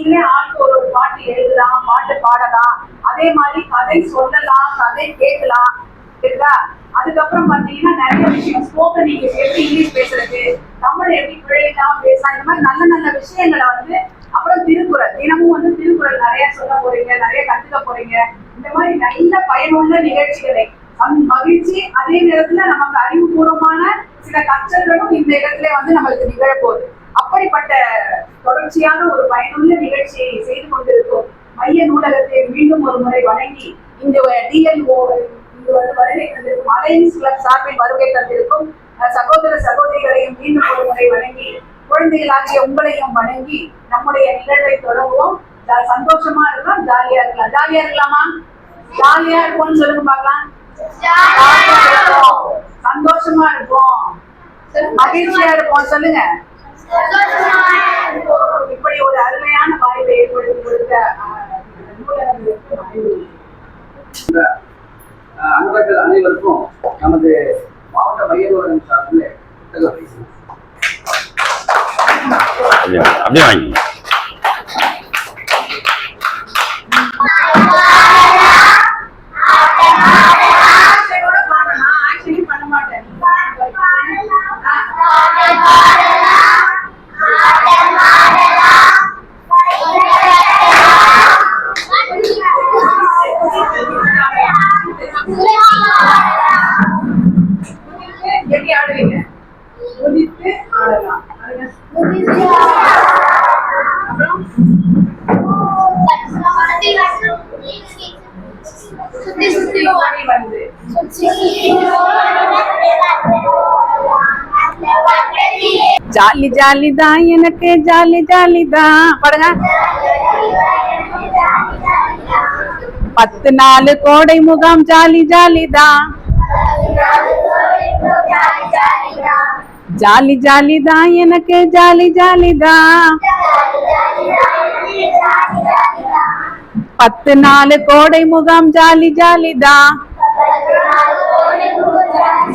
நீங்களே ஆளுக்கு ஒரு ஒரு பாட்டு எழுதலாம் பாட்டு பாடலாம். அதே மாதிரி கதை சொல்லலாம் கதை கேட்கலாம். சரிங்களா? அதுக்கப்புறம் பாத்தீங்கன்னா நிறைய விஷயம். ஸ்போக்கன் நீங்க எப்படி இங்கிலீஷ் பேசுறது தமிழ் எப்படி பிழைக்கலாம் பேசலாம் இந்த மாதிரி நல்ல நல்ல விஷயங்களை வந்து அப்புறம் திருக்குறள். தினமும் வந்து திருக்குறள் நிறைய சொல்ல போறீங்க நிறைய கத்துக்க போறீங்க. இந்த மாதிரி நல்ல பயனுள்ள நிகழ்ச்சிகளை மகிழ்ச்சி அதே நேரத்துல நமக்கு அறிவுபூர்வமான சில கற்றல்களும் இந்த இடத்துல வந்து நம்மளுக்கு நிகழப்போகுது. அப்படிப்பட்ட தொடர்ச்சியான ஒரு பயனுள்ள நிகழ்ச்சியை செய்து கொண்டிருக்கும் மைய நூலகத்தை மீண்டும் ஒரு முறை வணங்கி இந்த டிஎல்ஓ இங்கு வந்து வருகை தந்திருக்கும் அலையன்ஸ் கிளப் சார்பில் வருகை தந்திருக்கும் சகோதர சகோதரிகளையும் மீண்டும் ஒரு முறை வணங்கி குழந்தைகளாகிய உங்களையும் வணங்கி நம்முடைய நிகழ்வை தொடங்குவோம். சந்தோஷமா இருக்கலாம் ஜாலியா இருக்கலாம். ஜாலியா இருக்கலாமா? ஜாலியா இருக்கும்னு சொல்லுங்க பார்க்கலாம். சந்தோஷமா இருப்போம். மகிழ்ச்சியா இருப்போம். சொல்லுங்க. இப்படி ஒரு அருமையான வாய்ப்பை ஏற்படுத்தி கொடுத்த அன்பர்கள் அனைவருக்கும் நமது மாவட்ட மையநூலகம் சார்பில் புத்தக பரிசு அப்படியே வாங்கி சுத்தி சுத்தி ஓடி வந்து ஜாலி ஜாலி தான் எனக்கு ஜாலி ஜாலி தான் பாடுங்க. பத்து நாலு கோடை முகாம் ஜாலி ஜாலி தான் ஜாலி ஜாலி தான் எனக்கு ஜாலி ஜாலி தான் பத்து நாலு கோடை முகாம் ஜாலி ஜாலி தான்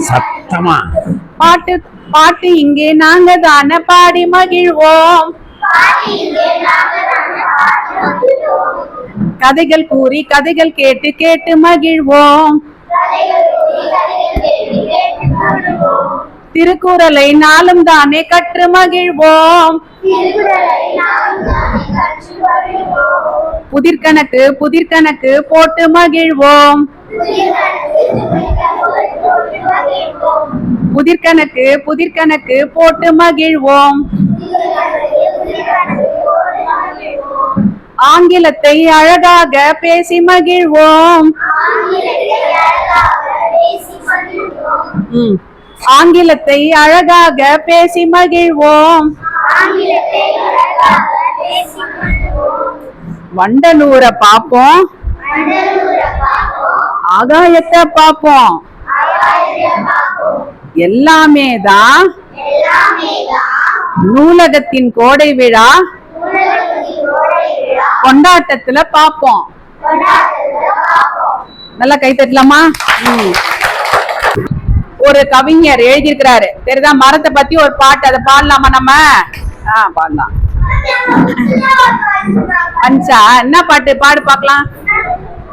சத்தமா பாட்டு பாட்டு இங்கே நாங்க தானே பாடி மகிழ்வோம் கதைகள் கூறி கதைகள் கேட்டு கேட்டு மகிழ்வோம் திருக்குறளை நாளும் தானே கற்று மகிழ்வோம் புதிர்கணக்கு புதிர்கணக்கு போட்டு மகிழ்வோம். புதிர்கணக்கு புதிர்கணக்கு போட்டு மகிழ்வோம். ஆங்கிலத்தை அழகாக பேசி மகிழ்வோம். ம். ஆங்கிலத்தை அழகாக பேசி மகிழ்வோம். வண்டலூரை பார்ப்போம். ஆகாயத்தை பார்ப்போம். எல்லாமே தான் நூலகத்தின் கோடை விழா? கொண்டாட்டத்துல பார்ப்போம். நல்லா கை தட்டலாமா. ஒரு கவிஞர் எழுதியிருக்கிறாரு. தெரியுதா? மரத்தை பத்தி ஒரு பாட்டு. அதை பாடலாமா நம்ம? ஆ பாடலாம். வந்துச்சா என்ன பாட்டு? பாடு பார்க்கலாம்.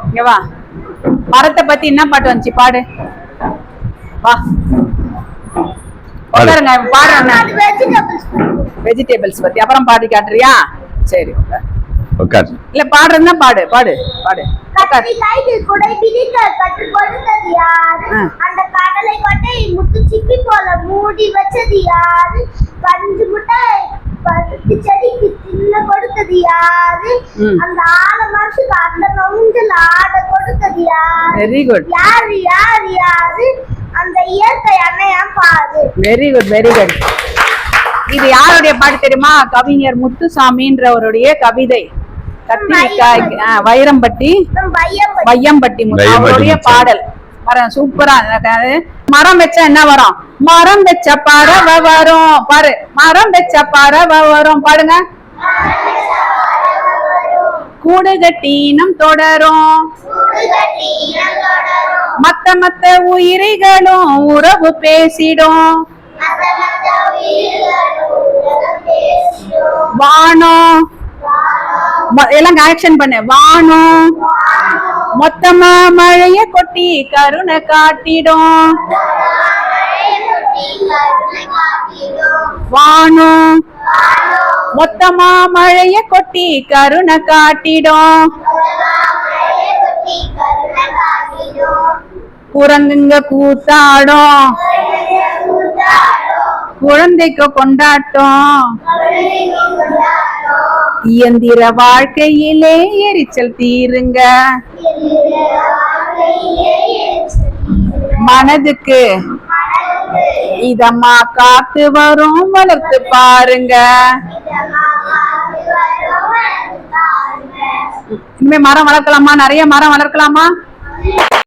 இங்க வா. மரத்தை பத்தி என்ன பாட்டு வந்துச்சு? பாடு. வா. பாடு. உட்காருங்க பாடுறேன் வெஜிடபிள்ஸ் பத்தி. அப்புறம் பாடி காட்டுறியா? சரி உட்காரு. இல்ல பாடுறதுன்னா பாடு பாடு பாடு. அந்த கடலை கொட்டை முத்து சிப்பி போல மூடி வச்சது யாரு பஞ்சு முட்டை ம். அந்த ஆல மனசுக்கு அந்த நொஞ்சல் ஆட யாரு? வெரி குட் யாரு யாரு யாரு? அந்த இயற்கை அன்னையா பாரு. வெரி குட் வெரி குட் இது யாருடைய பாட்டு தெரியுமா? கவிஞர் முத்துசாமின்றவருடைய கவிதை. கத்திரிக்காய் வைரம்பட்டி. வையம்பட்டி. அவருடைய. பாடல். வர சூப்பரா. மரம் வச்சா என்ன வரும்? மரம் வச்ச பறவை வரும். பாரு மரம் வச்ச பறவை வரும். பாடுங்க கூடு தொடரும். மத்த மத்த உயிரிகளும் உறவு பேசிடும். வானோ எல்லாம் கரெக்ஷன் பண்ண. வானோ மொத்தமா மழைய கொட்டி கருணை காட்டிடும். வானோ மொத்தமா மழைய கொட்டி கருணை காட்டிடும். குரங்குங்க கூத்தாடும். குழந்தைக்கு கொண்டாட்டம். இயந்திர வாழ்க்கையிலே எரிச்சல் தீருங்க. மனதுக்கு இதம்மா காத்து வரும் வளர்த்து பாருங்க. இனிமே மரம் வளர்க்கலாமா? நிறைய மரம் வளர்க்கலாமா?